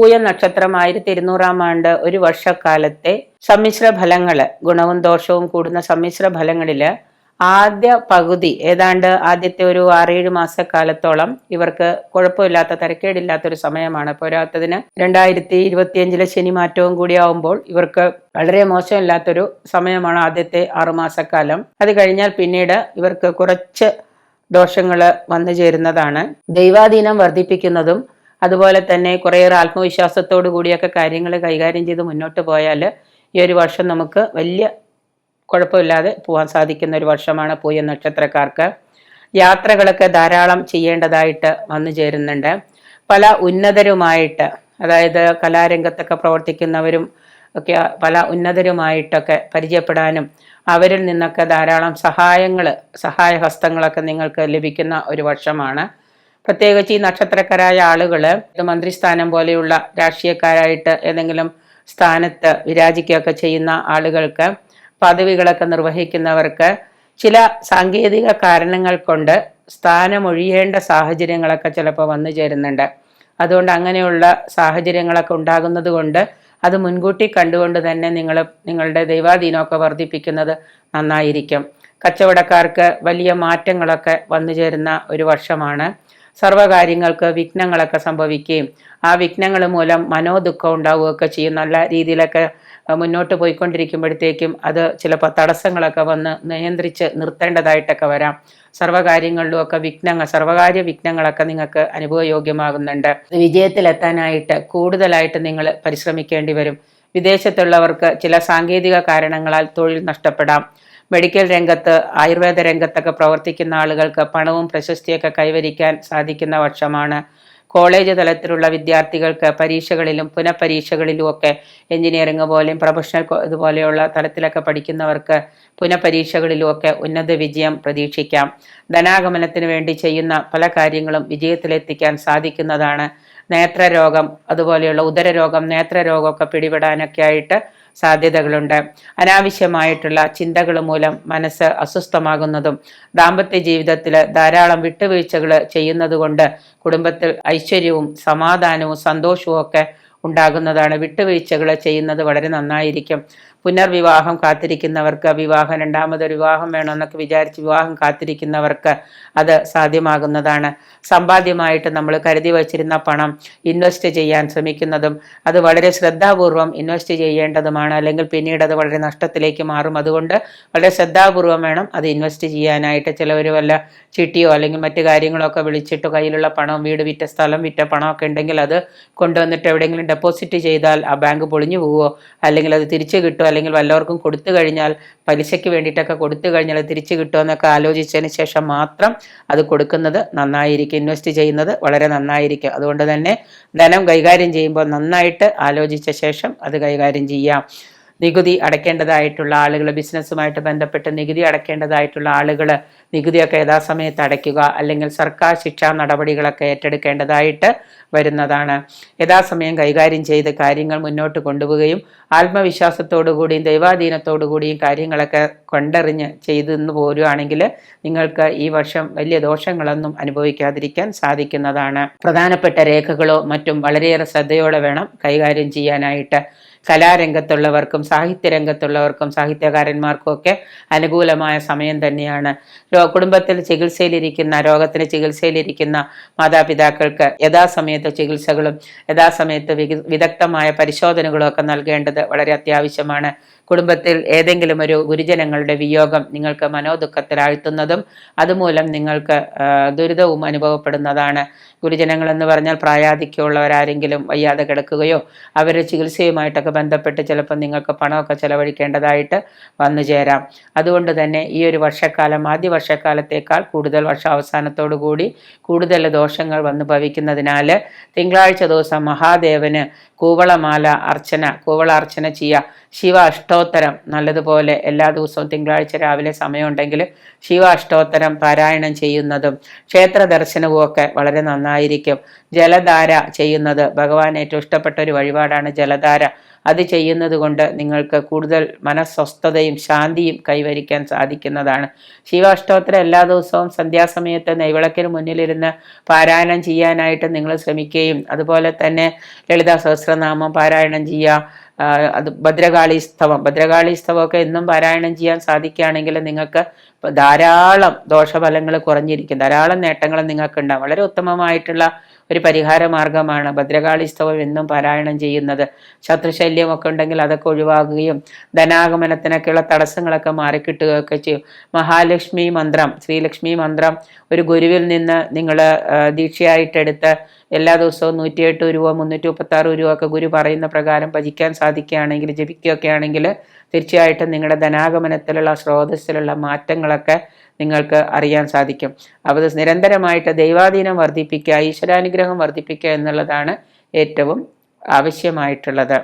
പൂയം നക്ഷത്രം ആയിരത്തി ഇരുന്നൂറാം ആണ്ട് ഒരു വർഷക്കാലത്തെ സമ്മിശ്ര ഫലങ്ങൾ ഗുണവും ദോഷവും കൂടുന്ന സമ്മിശ്ര ഫലങ്ങളിൽ ആദ്യ പകുതി ഏതാണ്ട് ആദ്യത്തെ ഒരു ആറേഴ് മാസക്കാലത്തോളം ഇവർക്ക് കുഴപ്പമില്ലാത്ത തരക്കേടില്ലാത്ത ഒരു സമയമാണ്. പോരാത്തതിന് രണ്ടായിരത്തി ഇരുപത്തിയഞ്ചിലെ ശനി മാറ്റവും കൂടി ആവുമ്പോൾ ഇവർക്ക് വളരെ മോശമില്ലാത്തൊരു സമയമാണ് ആദ്യത്തെ ആറുമാസക്കാലം അത് കഴിഞ്ഞാൽ പിന്നീട് ഇവർക്ക് കുറച്ച് ദോഷങ്ങൾ വന്നു ചേരുന്നതാണ്. ദൈവാധീനം വർദ്ധിപ്പിക്കുന്നതും അതുപോലെ തന്നെ കുറേയേറെ ആത്മവിശ്വാസത്തോടു കൂടിയൊക്കെ കാര്യങ്ങൾ കൈകാര്യം ചെയ്ത് മുന്നോട്ട് പോയാൽ ഈ ഒരു വർഷം നമുക്ക് വലിയ കുഴപ്പമില്ലാതെ പോകാൻ സാധിക്കുന്ന ഒരു വർഷമാണ് പൂയ നക്ഷത്രക്കാർക്ക്. യാത്രകളൊക്കെ ധാരാളം ചെയ്യേണ്ടതായിട്ട് വന്നു ചേരുന്നുണ്ട്. പല ഉന്നതരുമായിട്ട് അതായത് കലാരംഗത്തൊക്കെ പ്രവർത്തിക്കുന്നവരും ഒക്കെ പല ഉന്നതരുമായിട്ടൊക്കെ പരിചയപ്പെടാനും അവരിൽ നിന്നൊക്കെ ധാരാളം സഹായങ്ങൾ സഹായഹസ്തങ്ങളൊക്കെ നിങ്ങൾക്ക് ലഭിക്കുന്ന ഒരു വർഷമാണ്. പ്രത്യേകിച്ച് ഈ നക്ഷത്രക്കാരായ ആളുകൾ മന്ത്രിസ്ഥാനം പോലെയുള്ള രാഷ്ട്രീയക്കാരായിട്ട് ഏതെങ്കിലും സ്ഥാനത്ത് വിരാജിക്കുകയൊക്കെ ചെയ്യുന്ന ആളുകൾക്ക് പദവികളൊക്കെ നിർവഹിക്കുന്നവർക്ക് ചില സാങ്കേതിക കാരണങ്ങൾ കൊണ്ട് സ്ഥാനമൊഴിയേണ്ട സാഹചര്യങ്ങളൊക്കെ ചിലപ്പോൾ വന്നു ചേരുന്നുണ്ട്. അതുകൊണ്ട് അങ്ങനെയുള്ള സാഹചര്യങ്ങളൊക്കെ ഉണ്ടാകുന്നത് കൊണ്ട് അത് മുൻകൂട്ടി കണ്ടുകൊണ്ട് തന്നെ നിങ്ങൾ നിങ്ങളുടെ ദൈവാധീനമൊക്കെ വർദ്ധിപ്പിക്കുന്നത് നന്നായിരിക്കും. കച്ചവടക്കാർക്ക് വലിയ മാറ്റങ്ങളൊക്കെ വന്നു ചേരുന്ന ഒരു വർഷമാണ്. സർവകാര്യങ്ങൾക്ക് വിഘ്നങ്ങളൊക്കെ സംഭവിക്കുകയും ആ വിഘ്നങ്ങൾ മൂലം മനോദുഃഖം ഉണ്ടാവുകയൊക്കെ ചെയ്യും. നല്ല രീതിയിലൊക്കെ മുന്നോട്ട് പോയിക്കൊണ്ടിരിക്കുമ്പോഴത്തേക്കും അത് ചിലപ്പോൾ തടസ്സങ്ങളൊക്കെ വന്ന് നിയന്ത്രിച്ച് നിർത്തേണ്ടതായിട്ടൊക്കെ വരാം. സർവകാര്യങ്ങളിലും ഒക്കെ വിഘ്നങ്ങൾ സർവകാര്യ വിഘ്നങ്ങളൊക്കെ നിങ്ങൾക്ക് അനുഭവയോഗ്യമാകുന്നുണ്ട്. വിജയത്തിലെത്താനായിട്ട് കൂടുതലായിട്ട് നിങ്ങൾ പരിശ്രമിക്കേണ്ടി വരും. വിദേശത്തുള്ളവർക്ക് ചില സാങ്കേതിക കാരണങ്ങളാൽ തൊഴിൽ നഷ്ടപ്പെടാം. മെഡിക്കൽ രംഗത്ത് ആയുർവേദ രംഗത്തൊക്കെ പ്രവർത്തിക്കുന്ന ആളുകൾക്ക് പണവും പ്രശസ്തിയൊക്കെ കൈവരിക്കാൻ സാധിക്കുന്ന വർഷമാണ്. കോളേജ് തലത്തിലുള്ള വിദ്യാർത്ഥികൾക്ക് പരീക്ഷകളിലും പുനഃപരീക്ഷകളിലും ഒക്കെ എഞ്ചിനീയറിംഗ് പോലെയും പ്രൊഫഷണൽ ഇതുപോലെയുള്ള തലത്തിലൊക്കെ പഠിക്കുന്നവർക്ക് പുനഃപരീക്ഷകളിലും ഒക്കെ ഉന്നത വിജയം പ്രതീക്ഷിക്കാം. ധനാഗമനത്തിന് വേണ്ടി ചെയ്യുന്ന പല കാര്യങ്ങളും വിജയത്തിലെത്തിക്കാൻ സാധിക്കുന്നതാണ് നേത്രരോഗം അതുപോലെയുള്ള ഉദരരോഗം നേത്രരോഗമൊക്കെ പിടിപെടാനൊക്കെ ആയിട്ട് സാധ്യതകളുണ്ട്. അനാവശ്യമായിട്ടുള്ള ചിന്തകൾ മൂലം മനസ്സ് അസ്വസ്ഥമാകുന്നതും ദാമ്പത്യ ജീവിതത്തിൽ ധാരാളം വിട്ടുവീഴ്ചകൾ ചെയ്യുന്നതുകൊണ്ട് കുടുംബത്തിൽ ഐശ്വര്യവും സമാധാനവും സന്തോഷവും ഒക്കെ ഉണ്ടാകുന്നതാണ്. വിട്ടുവീഴ്ചകൾ ചെയ്യുന്നത് വളരെ നന്നായിരിക്കും. പുനർവിവാഹം കാത്തിരിക്കുന്നവർക്ക് വിവാഹം രണ്ടാമതൊരു വിവാഹം വേണമെന്നൊക്കെ വിചാരിച്ച് വിവാഹം കാത്തിരിക്കുന്നവർക്ക് അത് സാധ്യമാകുന്നതാണ്. സമ്പാദ്യമായിട്ട് നമ്മൾ കരുതി വച്ചിരുന്ന പണം ഇൻവെസ്റ്റ് ചെയ്യാൻ ശ്രമിക്കുന്നതും അത് വളരെ ശ്രദ്ധാപൂർവം ഇൻവെസ്റ്റ് ചെയ്യേണ്ടതുമാണ്. അല്ലെങ്കിൽ പിന്നീട് അത് വളരെ നഷ്ടത്തിലേക്ക് മാറും. അതുകൊണ്ട് വളരെ ശ്രദ്ധാപൂർവം വേണം അത് ഇൻവെസ്റ്റ് ചെയ്യാനായിട്ട്. ചിലവർ വല്ല ചിട്ടിയോ അല്ലെങ്കിൽ മറ്റു കാര്യങ്ങളൊക്കെ വിളിച്ചിട്ട് കയ്യിലുള്ള പണം വീട് വിറ്റ സ്ഥലം വിറ്റ പണമൊക്കെ ഉണ്ടെങ്കിൽ അത് കൊണ്ടുവന്നിട്ട് എവിടെയെങ്കിലും ഡെപ്പോസിറ്റ് ചെയ്താൽ ആ ബാങ്ക് പൊളിഞ്ഞു പോവുമോ അല്ലെങ്കിൽ അത് തിരിച്ചു കിട്ടുമോ? അല്ലെങ്കിൽ വല്ലവർക്കും കൊടുത്തു കഴിഞ്ഞാൽ പലിശയ്ക്ക് വേണ്ടിയിട്ടൊക്കെ കൊടുത്തു കഴിഞ്ഞാൽ തിരിച്ചു കിട്ടുമോ എന്നൊക്കെ ആലോചിച്ചതിന് ശേഷം മാത്രം അത് കൊടുക്കുന്നത് നന്നായിരിക്കും. ഇൻവെസ്റ്റ് ചെയ്യുന്നത് വളരെ നന്നായിരിക്കും. അതുകൊണ്ട് തന്നെ ധനം കൈകാര്യം ചെയ്യുമ്പോൾ നന്നായിട്ട് ആലോചിച്ച ശേഷം അത് കൈകാര്യം ചെയ്യാം. നികുതി അടയ്ക്കേണ്ടതായിട്ടുള്ള ആളുകൾ ബിസിനസ്സുമായിട്ട് ബന്ധപ്പെട്ട് നികുതി അടയ്ക്കേണ്ടതായിട്ടുള്ള ആളുകൾ നികുതിയൊക്കെ യഥാസമയത്ത് അടയ്ക്കുക അല്ലെങ്കിൽ സർക്കാർ ശിക്ഷാ നടപടികളൊക്കെ ഏറ്റെടുക്കേണ്ടതായിട്ട് വരുന്നതാണ്. യഥാസമയം കൈകാര്യം ചെയ്ത് കാര്യങ്ങൾ മുന്നോട്ട് കൊണ്ടുപോവുകയും ആത്മവിശ്വാസത്തോടു കൂടിയും ദൈവാധീനത്തോടു കൂടിയും കാര്യങ്ങളൊക്കെ കൊണ്ടറിഞ്ഞ് ചെയ്തെന്ന് പോരുകയാണെങ്കിൽ നിങ്ങൾക്ക് ഈ വർഷം വലിയ ദോഷങ്ങളൊന്നും അനുഭവിക്കാതിരിക്കാൻ സാധിക്കുന്നതാണ്. പ്രധാനപ്പെട്ട രേഖകളോ മറ്റും വളരെയേറെ ശ്രദ്ധയോടെ വേണം കൈകാര്യം ചെയ്യാനായിട്ട്. കലാരംഗത്തുള്ളവർക്കും സാഹിത്യരംഗത്തുള്ളവർക്കും സാഹിത്യകാരന്മാർക്കും ഒക്കെ അനുകൂലമായ സമയം തന്നെയാണ്. കുടുംബത്തിൽ ചികിത്സയിലിരിക്കുന്ന രോഗത്തിന് ചികിത്സയിലിരിക്കുന്ന മാതാപിതാക്കൾക്ക് യഥാസമയത്ത് ചികിത്സകളും യഥാസമയത്ത് വിദഗ്ധമായ പരിശോധനകളും ഒക്കെ നൽകേണ്ടത് വളരെ അത്യാവശ്യമാണ്. കുടുംബത്തിൽ ഏതെങ്കിലും ഒരു ഗുരുജനങ്ങളുടെ വിയോഗം നിങ്ങൾക്ക് മനോദുഃഖത്തിലാഴ്ത്തുന്നതും അതുമൂലം നിങ്ങൾക്ക് ദുരിതവും അനുഭവപ്പെടുന്നതാണ്. ഗുരുജനങ്ങൾ എന്ന് പറഞ്ഞാൽ പ്രായാധിക്യമുള്ളവരാരെങ്കിലും വയ്യാതെ കിടക്കുകയോ അവരുടെ ചികിത്സയുമായിട്ടൊക്കെ ബന്ധപ്പെട്ട് ചിലപ്പോൾ നിങ്ങൾക്ക് പണമൊക്കെ ചെലവഴിക്കേണ്ടതായിട്ട് വന്നു ചേരാം. അതുകൊണ്ട് തന്നെ ഈ ഒരു വർഷക്കാലം ആദ്യ വർഷക്കാലത്തേക്കാൾ കൂടുതൽ വർഷാവസാനത്തോടു കൂടി കൂടുതൽ ദോഷങ്ങൾ വന്നു ഭവിക്കുന്നതിനാൽ തിങ്കളാഴ്ച ദിവസം മഹാദേവന് കൂവളമാല അർച്ചന കൂവള അർച്ചന ചെയ്യുക. ശിവ അഷ്ടോ അഷ്ടോത്തരം. നല്ലതുപോലെ എല്ലാ ദിവസവും തിങ്കളാഴ്ച രാവിലെ സമയമുണ്ടെങ്കിൽ ശിവ അഷ്ടോത്തരം പാരായണം ചെയ്യുന്നതും ക്ഷേത്ര ദർശനവും ഒക്കെ വളരെ നന്നായിരിക്കും. ജലധാര ചെയ്യുന്നത് ഭഗവാൻ ഏറ്റവും ഇഷ്ടപ്പെട്ട ഒരു വഴിപാടാണ് ജലധാര. അത് ചെയ്യുന്നത് കൊണ്ട് നിങ്ങൾക്ക് കൂടുതൽ മനസ്വസ്ഥതയും ശാന്തിയും കൈവരിക്കാൻ സാധിക്കുന്നതാണ്. ശിവാഷ്ടോത്തരം എല്ലാ ദിവസവും സന്ധ്യാസമയത്ത് നെയ്വിളക്കിന് മുന്നിലിരുന്ന് പാരായണം ചെയ്യാനായിട്ട് നിങ്ങൾ ശ്രമിക്കുകയും അതുപോലെ തന്നെ ലളിതാ സഹസ്രനാമം പാരായണം ചെയ്യുക അത് ഭദ്രകാളി സ്തവം. ഭദ്രകാളി സ്തവമൊക്കെ എന്നും പാരായണം ചെയ്യാൻ സാധിക്കുകയാണെങ്കിൽ നിങ്ങൾക്ക് ധാരാളം ദോഷഫലങ്ങൾ കുറഞ്ഞിരിക്കും. ധാരാളം നേട്ടങ്ങൾ നിങ്ങൾക്ക് ഉണ്ടാകും വളരെ ഉത്തമമായിട്ടുള്ള ഒരു പരിഹാര മാർഗമാണ് ഭദ്രകാളി സ്തവം എന്നും പാരായണം ചെയ്യുന്നത്. ശത്രുശല്യമൊക്കെ ഉണ്ടെങ്കിൽ അതൊക്കെ ഒഴിവാകുകയും ധനാഗമനത്തിനൊക്കെയുള്ള തടസ്സങ്ങളൊക്കെ മാറിക്കിട്ടുകയൊക്കെ ചെയ്യും. മഹാലക്ഷ്മി മന്ത്രം ശ്രീലക്ഷ്മി മന്ത്രം ഒരു ഗുരുവിൽ നിന്ന് നിങ്ങൾ ദീക്ഷയായിട്ടെടുത്ത് എല്ലാ ദിവസവും നൂറ്റിയെട്ട് രൂപ മുന്നൂറ്റി മുപ്പത്തി ആറ് രൂപ ഒക്കെ ഗുരു പറയുന്ന പ്രകാരം ഭജിക്കാൻ സാധിക്കുകയാണെങ്കിൽ ജപിക്കുകയൊക്കെ ആണെങ്കിൽ തീർച്ചയായിട്ടും നിങ്ങളുടെ ധനാഗമനത്തിലുള്ള സ്രോതസ്സിലുള്ള മാറ്റങ്ങളൊക്കെ നിങ്ങൾക്ക് അറിയാൻ സാധിക്കും. അപ്പോൾ നിരന്തരമായിട്ട് ദൈവാധീനം വർദ്ധിപ്പിക്കുക ഈശ്വരാനുഗ്രഹം വർദ്ധിപ്പിക്കുക എന്നുള്ളതാണ് ഏറ്റവും ആവശ്യമായിട്ടുള്ളത്.